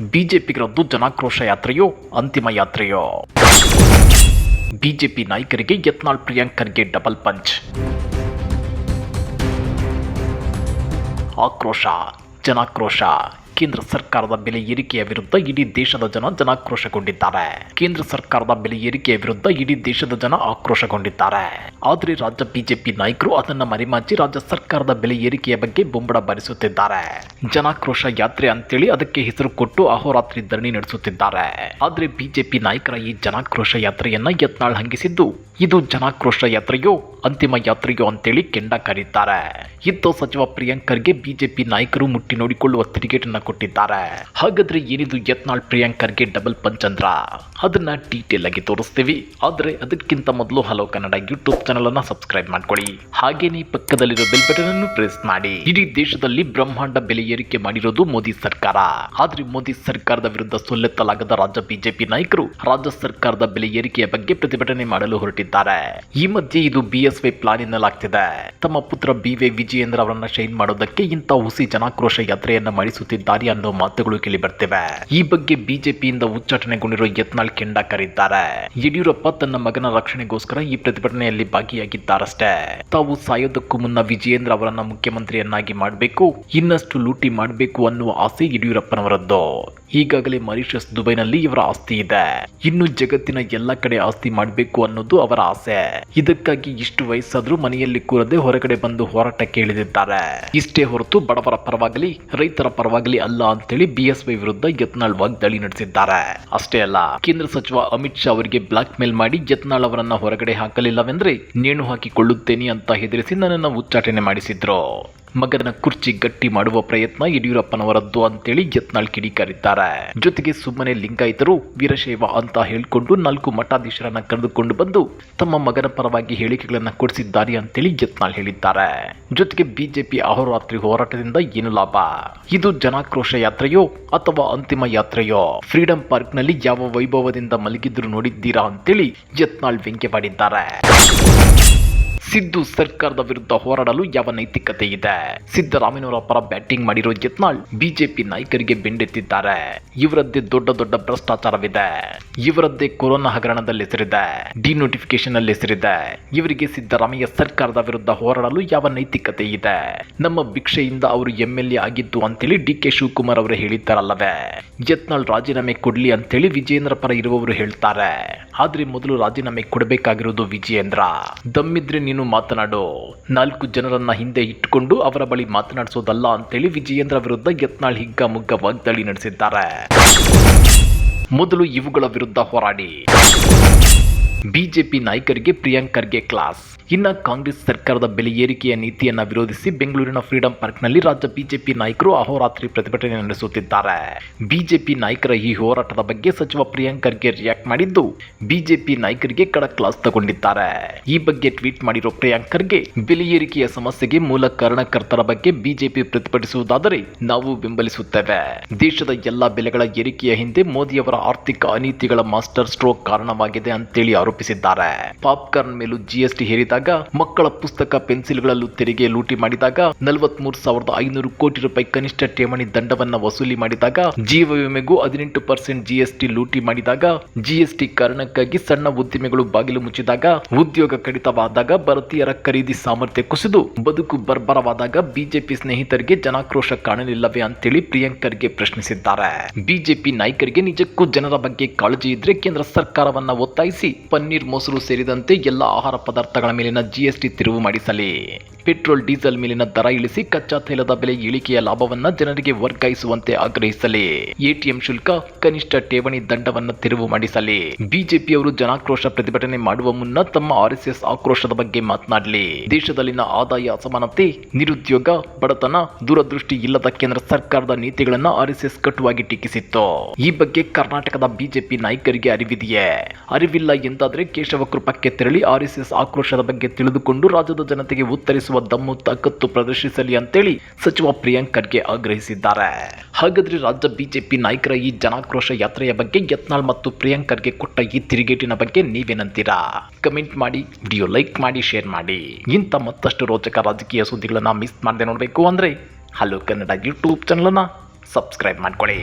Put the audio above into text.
ಬಿಜೆಪಿಗರದ್ದು ಜನಾಕ್ರೋಶ ಯಾತ್ರೆಯೋ ಅಂತಿಮ ಯಾತ್ರೆಯೋ. ಬಿಜೆಪಿ ನಾಯಕರಿಗೆ ಯತ್ನಾಳ್ ಪ್ರಿಯಾಂಕರ್ಗೆ ಡಬಲ್ ಪಂಚ್. ಆಕ್ರೋಶ ಜನಾಕ್ರೋಶ. ಕೇಂದ್ರ ಸರ್ಕಾರದ ಬೆಲೆ ಏರಿಕೆಯ ವಿರುದ್ಧ ಇಡೀ ದೇಶದ ಜನ ಜನಾಕ್ರೋಶಗೊಂಡಿದ್ದಾರೆ. ಕೇಂದ್ರ ಸರ್ಕಾರದ ಬೆಲೆ ಏರಿಕೆಯ ವಿರುದ್ಧ ಇಡೀ ದೇಶದ ಜನ ಆಕ್ರೋಶಗೊಂಡಿದ್ದಾರೆ. ಆದರೆ ರಾಜ್ಯ ಬಿಜೆಪಿ ನಾಯಕರು ಅದನ್ನ ಮರಿಮಾಚಿ ರಾಜ್ಯ ಸರ್ಕಾರದ ಬೆಲೆ ಏರಿಕೆಯ ಬಗ್ಗೆ ಬೊಂಬಡ ಬರಿಸುತ್ತಿದ್ದಾರೆ. ಜನಾಕ್ರೋಶ ಯಾತ್ರೆ ಅಂತೇಳಿ ಅದಕ್ಕೆ ಹೆಸರು ಕೊಟ್ಟು ಅಹೋರಾತ್ರಿ ಧರಣಿ ನಡೆಸುತ್ತಿದ್ದಾರೆ. ಆದರೆ ಬಿಜೆಪಿ ನಾಯಕರ ಈ ಜನಾಕ್ರೋಶ ಯಾತ್ರೆಯನ್ನ ಯತ್ನಾಳ್ ಹಂಗಿಸಿದ್ದು ಇದು ಜನಾಕ್ರೋಶ ಯಾತ್ರೆಯೋ, ಅಂತಿಮ ಯಾತ್ರೆಯೋ ಅಂತೇಳಿ ಕೆಂಡ ಕರೀತಾರೆ ಇತ್ತು ಸಚಿವ ಪ್ರಿಯಾಂಕರ್ಗೆ ಬಿಜೆಪಿ ನಾಯಕರು ಮುಟ್ಟಿ ನೋಡಿಕೊಳ್ಳುವ ತಿರುಗೇಟನ್ನ ಕೊಟ್ಟಿದ್ದಾರೆ. ಹಾಗಾದ್ರೆ ಏನಿದು ಯತ್ನಾಳ್ ಪ್ರಿಯಾಂಕರ್ಗೆ ಡಬಲ್ ಪಂಚ್ ಅಂದ್ರ ಅದನ್ನ ಡೀಟೇಲ್ ಆಗಿ ತೋರಿಸ್ತೀವಿ. ಆದ್ರೆ ಅದಕ್ಕಿಂತ ಮೊದಲು ಹಲೋ ಕನ್ನಡ ಯೂಟ್ಯೂಬ್ ಚಾನಲ್ ಅನ್ನ ಸಬ್ಸ್ಕ್ರೈಬ್ ಮಾಡ್ಕೊಳ್ಳಿ. ಹಾಗೇನೇ ಪಕ್ಕದಲ್ಲಿರೋ ಬೆಲ್ ಬಟನ್ ಅನ್ನು ಪ್ರೆಸ್ ಮಾಡಿ. ಇಡೀ ದೇಶದಲ್ಲಿ ಬ್ರಹ್ಮಾಂಡ ಬೆಲೆ ಏರಿಕೆ ಮಾಡಿರೋದು ಮೋದಿ ಸರ್ಕಾರ. ಆದ್ರೆ ಮೋದಿ ಸರ್ಕಾರದ ವಿರುದ್ಧ ಸೊಲ್ಲೆತ್ತಲಾಗದ ರಾಜ್ಯ ಬಿಜೆಪಿ ನಾಯಕರು ರಾಜ್ಯ ಸರ್ಕಾರದ ಬೆಲೆ ಏರಿಕೆಯ ಬಗ್ಗೆ ಪ್ರತಿಭಟನೆ ಮಾಡಲು ಹೊರಟಿದ್ದಾರೆ. ಈ ಮಧ್ಯೆ ಇದು ಬಿಎಸ್ವೈ ಪ್ಲಾನ್ ಎನ್ನಲಾಗ್ತಿದೆ. ತಮ್ಮ ಪುತ್ರ ಬಿ ವೈ ವಿಜಯೇಂದ್ರ ಅವರನ್ನ ಶೈನ್ ಮಾಡೋದಕ್ಕೆ ಇಂಥ ಹುಸಿ ಜನಾಕ್ರೋಶ ಯಾತ್ರೆಯನ್ನ ಮಾಡಿಸುತ್ತಿದ್ದಾರೆ ಅನ್ನೋ ಮಾತುಗಳು ಕೇಳಿ ಬರ್ತಿವೆ ಈ ಬಗ್ಗೆ ಬಿಜೆಪಿಯಿಂದ ಉಚ್ಚಾಟನೆಗೊಂಡಿರುವ ಯತ್ನಾಳ್ ಕೆಂಡ ಕರೆದಿದ್ದಾರೆ ಯಡಿಯೂರಪ್ಪ ತನ್ನ ಮಗನ ರಕ್ಷಣೆಗೋಸ್ಕರ ಈ ಪ್ರತಿಭಟನೆಯಲ್ಲಿ ಭಾಗಿಯಾಗಿದ್ದಾರಷ್ಟೇ. ತಾವು ಸಾಯೋದಕ್ಕೂ ಮುನ್ನ ವಿಜಯೇಂದ್ರ ಅವರನ್ನ ಮುಖ್ಯಮಂತ್ರಿಯನ್ನಾಗಿ ಮಾಡಬೇಕು, ಇನ್ನಷ್ಟು ಲೂಟಿ ಮಾಡಬೇಕು ಅನ್ನುವ ಆಸೆ ಯಡಿಯೂರಪ್ಪನವರದ್ದು. ಈಗಾಗಲೇ ಮಾರಿಷಸ್ ದುಬೈನಲ್ಲಿ ಇವರ ಆಸ್ತಿ ಇದೆ. ಇನ್ನು ಜಗತ್ತಿನ ಎಲ್ಲ ಕಡೆ ಆಸ್ತಿ ಮಾಡಬೇಕು ಅನ್ನೋದು ಅವರ ಆಸೆ. ಇದಕ್ಕಾಗಿ ಇಷ್ಟು ವಯಸ್ಸಾದ್ರೂ ಮನೆಯಲ್ಲಿ ಕೂರದೆ ಹೊರಗಡೆ ಬಂದು ಹೋರಾಟ ಇಳಿದಿದ್ದಾರೆ. ಇಷ್ಟೇ ಹೊರತು ಬಡವರ ಪರವಾಗಲಿ, ರೈತರ ಪರವಾಗಲಿ ಅಲ್ಲ ಅಂತೇಳಿ ಬಿಎಸ್ವೈ ವಿರುದ್ಧ ಯತ್ನಾಳ್ ವಾಗ್ದಾಳಿ ನಡೆಸಿದ್ದಾರೆ. ಅಷ್ಟೇ ಅಲ್ಲ, ಕೇಂದ್ರ ಸಚಿವ ಅಮಿತ್ ಶಾ ಅವರಿಗೆ ಬ್ಲಾಕ್ ಮೇಲ್ ಮಾಡಿ ಯತ್ನಾಳ್ ಅವರನ್ನ ಹೊರಗಡೆ ಹಾಕಲಿಲ್ಲವೆಂದ್ರೆ ನೇಣು ಹಾಕಿಕೊಳ್ಳುತ್ತೇನೆ ಅಂತ ಹೆದರಿಸಿ ನನ್ನನ್ನು ಉಚ್ಚಾಟನೆ ಮಾಡಿಸಿದ್ರು. ಮಗನ ಕುರ್ಚಿ ಗಟ್ಟಿ ಮಾಡುವ ಪ್ರಯತ್ನ ಯಡಿಯೂರಪ್ಪನವರದ್ದು ಅಂತೇಳಿ ಯತ್ನಾಳ್ ಕಿಡಿಕಾರಿದ್ದಾರೆ. ಜೊತೆಗೆ ಸುಮ್ಮನೆ ಲಿಂಗಾಯಿತರು ವೀರಶೈವ ಅಂತ ಹೇಳಿಕೊಂಡು ನಾಲ್ಕು ಮಠಾಧೀಶರನ್ನ ಕರೆದುಕೊಂಡು ಬಂದು ತಮ್ಮ ಮಗನ ಪರವಾಗಿ ಹೇಳಿಕೆಗಳನ್ನ ಕೊಡಿಸಿದ್ದಾರೆ ಅಂತೇಳಿ ಯತ್ನಾಳ್ ಹೇಳಿದ್ದಾರೆ. ಜೊತೆಗೆ ಬಿಜೆಪಿ ಅಹೋರಾತ್ರಿ ಹೋರಾಟದಿಂದ ಏನು ಲಾಭ? ಇದು ಜನಾಕ್ರೋಶ ಯಾತ್ರೆಯೋ ಅಥವಾ ಅಂತಿಮ ಯಾತ್ರೆಯೋ? ಫ್ರೀಡಂ ಪಾರ್ಕ್ನಲ್ಲಿ ಯಾವ ವೈಭವದಿಂದ ಮಲಗಿದ್ರು ನೋಡಿದ್ದೀರಾ ಅಂತೇಳಿ ಯತ್ನಾಳ್ ವ್ಯಂಗ್ಯವಾಡಿದ್ದಾರೆ ಸಿದ್ದು ಸರ್ಕಾರದ ವಿರುದ್ಧ ಹೋರಾಡಲು ಯಾವ ನೈತಿಕತೆ ಇದೆ? ಸಿದ್ದರಾಮಯ್ಯನವರ ಪರ ಬ್ಯಾಟಿಂಗ್ ಮಾಡಿರೋ ಯತ್ನಾಳ್ ಬಿಜೆಪಿ ನಾಯಕರಿಗೆ ಬೆಂಡೆತ್ತಿದ್ದಾರೆ. ಇವರದ್ದೇ ದೊಡ್ಡ ದೊಡ್ಡ ಭ್ರಷ್ಟಾಚಾರವಿದೆ. ಇವರದ್ದೇ ಕೊರೋನಾ ಹಗರಣದಲ್ಲಿ ಹೆಸರಿದೆ ಡಿನೋಟಿಫಿಕೇಶನ್ ಅಲ್ಲಿ ಹೆಸರಿದೆ ಇವರಿಗೆ ಸಿದ್ದರಾಮಯ್ಯ ಸರ್ಕಾರದ ವಿರುದ್ಧ ಹೋರಾಡಲು ಯಾವ ನೈತಿಕತೆ ಇದೆ? ನಮ್ಮ ಭಿಕ್ಷೆಯಿಂದ ಅವರು ಎಂ ಎಲ್ ಎ ಆಗಿದ್ದು ಅಂತೇಳಿ ಡಿ ಕೆ ಶಿವಕುಮಾರ್ ಅವರು ಹೇಳಿದ್ದಾರಲ್ಲವೇ? ಯತ್ನಾಳ್ ರಾಜೀನಾಮೆ ಕೊಡ್ಲಿ ಅಂತೇಳಿ ವಿಜೇಂದ್ರ ಪರ ಇರುವವರು ಹೇಳ್ತಾರೆ. ಆದ್ರೆ ಮೊದಲು ರಾಜೀನಾಮೆ ಕೊಡಬೇಕಾಗಿರೋದು ವಿಜಯೇಂದ್ರ. ದಮ್ಮಿದ್ರೆ ನೀನು ಮಾತನಾಡು ನಾಲ್ಕು ಜನರನ್ನ ಹಿಂದೆ ಇಟ್ಟುಕೊಂಡು ಅವರ ಬಳಿ ಮಾತನಾಡಿಸೋದಲ್ಲ ಅಂತೇಳಿ ವಿಜಯೇಂದ್ರ ವಿರುದ್ಧ ಯತ್ನಾಳ್ ಹಿಗ್ಗ ಮುಗ್ಗ ವಾಗ್ದಾಳಿ ನಡೆಸಿದ್ದಾರೆ. ಮೊದಲು ಇವುಗಳ ವಿರುದ್ಧ ಹೋರಾಡಿ. ಬಿಜೆಪಿ ನಾಯಕರಿಗೆ ಪ್ರಿಯಾಂಕರ್ಗೆ ಕ್ಲಾಸ್. ಇನ್ನ ಕಾಂಗ್ರೆಸ್ ಸರ್ಕಾರದ ಬೆಲೆ ಏರಿಕೆಯ ನೀತಿಯನ್ನ ವಿರೋಧಿಸಿ ಬೆಂಗಳೂರಿನ ಫ್ರೀಡಂ ಪಾರ್ಕ್ನಲ್ಲಿ ರಾಜ್ಯ ಬಿಜೆಪಿ ನಾಯಕರು ಅಹೋರಾತ್ರಿ ಪ್ರತಿಭಟನೆ ನಡೆಸುತ್ತಿದ್ದಾರೆ. ಬಿಜೆಪಿ ನಾಯಕರ ಈ ಹೋರಾಟದ ಬಗ್ಗೆ ಸಚಿವ ಪ್ರಿಯಾಂಕರ್ಗೆ ರಿಯಾಕ್ಟ್ ಮಾಡಿದ್ದು, ಬಿಜೆಪಿ ನಾಯಕರಿಗೆ ಕಡ ಕ್ಲಾಸ್ ತಗೊಂಡಿದ್ದಾರೆ. ಈ ಬಗ್ಗೆ ಟ್ವೀಟ್ ಮಾಡಿರೋ ಪ್ರಿಯಾಂಕರ್ಗೆ ಬೆಲೆ ಏರಿಕೆಯ ಸಮಸ್ಯೆಗೆ ಮೂಲ ಕಾರಣಕರ್ತರ ಬಗ್ಗೆ ಬಿಜೆಪಿ ಪ್ರತಿಭಟಿಸುವುದಾದರೆ ನಾವು ಬೆಂಬಲಿಸುತ್ತೇವೆ. ದೇಶದ ಎಲ್ಲಾ ಬೆಲೆಗಳ ಏರಿಕೆಯ ಹಿಂದೆ ಮೋದಿಯವರ ಆರ್ಥಿಕ ಅನೀತಿಗಳ ಮಾಸ್ಟರ್ ಸ್ಟ್ರೋಕ್ ಕಾರಣವಾಗಿದೆ ಅಂತೇಳಿ ಆರೋಪಿಸಿದ್ದಾರೆ. ಪಾಪ್ಕಾರ್ನ್ ಮೇಲೂ ಜಿಎಸ್ಟಿ ಹೇರಿದಾಗ ಮಕ್ಕಳ ಪುಸ್ತಕ, ಪೆನ್ಸಿಲ್ಗಳಲ್ಲೂ ತೆರಿಗೆ ಲೂಟಿ ಮಾಡಿದಾಗ ನಲವತ್ಮೂರು ಸಾವಿರದ ಐನೂರು ಕೋಟಿ ರೂಪಾಯಿ ಕನಿಷ್ಠ ಠೇವಣಿ ದಂಡವನ್ನ ವಸೂಲಿ ಮಾಡಿದಾಗ ಜೀವ ವಿಮೆಗೂ ಹದಿನೆಂಟು ಪರ್ಸೆಂಟ್ ಜಿಎಸ್ಟಿ ಲೂಟಿ ಮಾಡಿದಾಗ ಜಿಎಸ್ಟಿ ಕಾರಣಕ್ಕಾಗಿ ಸಣ್ಣ ಉದ್ದಿಮೆಗಳು ಬಾಗಿಲು ಮುಚ್ಚಿದಾಗ ಉದ್ಯೋಗ ಕಡಿತವಾದಾಗ ಭಾರತೀಯರ ಖರೀದಿ ಸಾಮರ್ಥ್ಯ ಕುಸಿದು ಬದುಕು ಬರ್ಬರವಾದಾಗ ಬಿಜೆಪಿ ಸ್ನೇಹಿತರಿಗೆ ಜನಾಕ್ರೋಶ ಕಾಣಲಿಲ್ಲವೇ ಅಂತೇಳಿ ಪ್ರಿಯಾಂಕರ್ಗೆ ಪ್ರಶ್ನಿಸಿದ್ದಾರೆ. ಬಿಜೆಪಿ ನಾಯಕರಿಗೆ ನಿಜಕ್ಕೂ ಜನರ ಬಗ್ಗೆ ಕಾಳಜಿ ಇದ್ರೆ ಕೇಂದ್ರ ಸರ್ಕಾರವನ್ನ ಒತ್ತಾಯಿಸಿ ಪನ್ನೀರ್ ಮೊಸರು ಸೇರಿದಂತೆ ಎಲ್ಲ ಆಹಾರ ಪದಾರ್ಥಗಳ ಮೇಲಿನ ಜಿಎಸ್ಟಿ ತಿರುವು ಮಾಡಿಸಲಿ. ಪೆಟ್ರೋಲ್, ಡೀಸೆಲ್ ಮೇಲಿನ ದರ ಇಳಿಸಿ ಕಚ್ಚಾ ತೈಲದ ಬೆಲೆ ಇಳಿಕೆಯ ಲಾಭವನ್ನ ಜನರಿಗೆ ವರ್ಗಾಯಿಸುವಂತೆ ಆಗ್ರಹಿಸಲಿ. ಎಟಿಎಂ ಶುಲ್ಕ, ಕನಿಷ್ಠ ಠೇವಣಿ ದಂಡವನ್ನ ತೆರವು ಮಾಡಿಸಲಿ. ಬಿಜೆಪಿಯವರು ಜನಾಕ್ರೋಶ ಪ್ರತಿಭಟನೆ ಮಾಡುವ ಮುನ್ನ ತಮ್ಮ ಆರ್ಎಸ್ಎಸ್ ಆಕ್ರೋಶದ ಬಗ್ಗೆ ಮಾತನಾಡಲಿ. ದೇಶದಲ್ಲಿನ ಆದಾಯ ಅಸಮಾನತೆ, ನಿರುದ್ಯೋಗ, ಬಡತನ, ದೂರದೃಷ್ಟಿ ಇಲ್ಲದ ಕೇಂದ್ರ ಸರ್ಕಾರದ ನೀತಿಗಳನ್ನ ಆರ್ಎಸ್ಎಸ್ ಕಟುವಾಗಿ ಟೀಕಿಸಿತ್ತು. ಈ ಬಗ್ಗೆ ಕರ್ನಾಟಕದ ಬಿಜೆಪಿ ನಾಯಕರಿಗೆ ಅರಿವಿದೆಯೇ? ಅರಿವಿಲ್ಲ ಎಂದಾದ್ರೆ ಕೇಶವ ಕೃಪಕ್ಕೆ ತೆರಳಿ ಆರ್ಎಸ್ಎಸ್ ಆಕ್ರೋಶದ ಬಗ್ಗೆ ತಿಳಿದುಕೊಂಡು ರಾಜ್ಯದ ಜನತೆಗೆ ಉತ್ತರಿಸುವ ದಮ್ಮು ತಾಕತ್ತು ಪ್ರದರ್ಶಿಸಲಿ ಅಂತೇಳಿ ಸಚಿವ ಪ್ರಿಯಾಂಕ್ ಖರ್ಗೆ ಆಗ್ರಹಿಸಿದ್ದಾರೆ. ಹಾಗಾದ್ರೆ ರಾಜ್ಯ ಬಿಜೆಪಿ ನಾಯಕರ ಈ ಜನಾಕ್ರೋಶ ಯಾತ್ರೆಯ ಬಗ್ಗೆ ಯತ್ನಾಳ್ ಮತ್ತು ಪ್ರಿಯಾಂಕ್ ಖರ್ಗೆ ಕೊಟ್ಟ ಈ ತಿರುಗೇಟಿನ ಬಗ್ಗೆ ನೀವೇನಂತೀರಾ? ಕಮೆಂಟ್ ಮಾಡಿ, ವಿಡಿಯೋ ಲೈಕ್ ಮಾಡಿ, ಶೇರ್ ಮಾಡಿ. ಇಂಥ ಮತ್ತಷ್ಟು ರೋಚಕ ರಾಜಕೀಯ ಸುದ್ದಿಗಳನ್ನ ಮಿಸ್ ಮಾಡದೆ ನೋಡಬೇಕು ಅಂದ್ರೆ ಹಲೋ ಕನ್ನಡ ಯೂಟ್ಯೂಬ್ ಚಾನಲನ್ನು ಸಬ್ಸ್ಕ್ರೈಬ್ ಮಾಡ್ಕೊಳ್ಳಿ.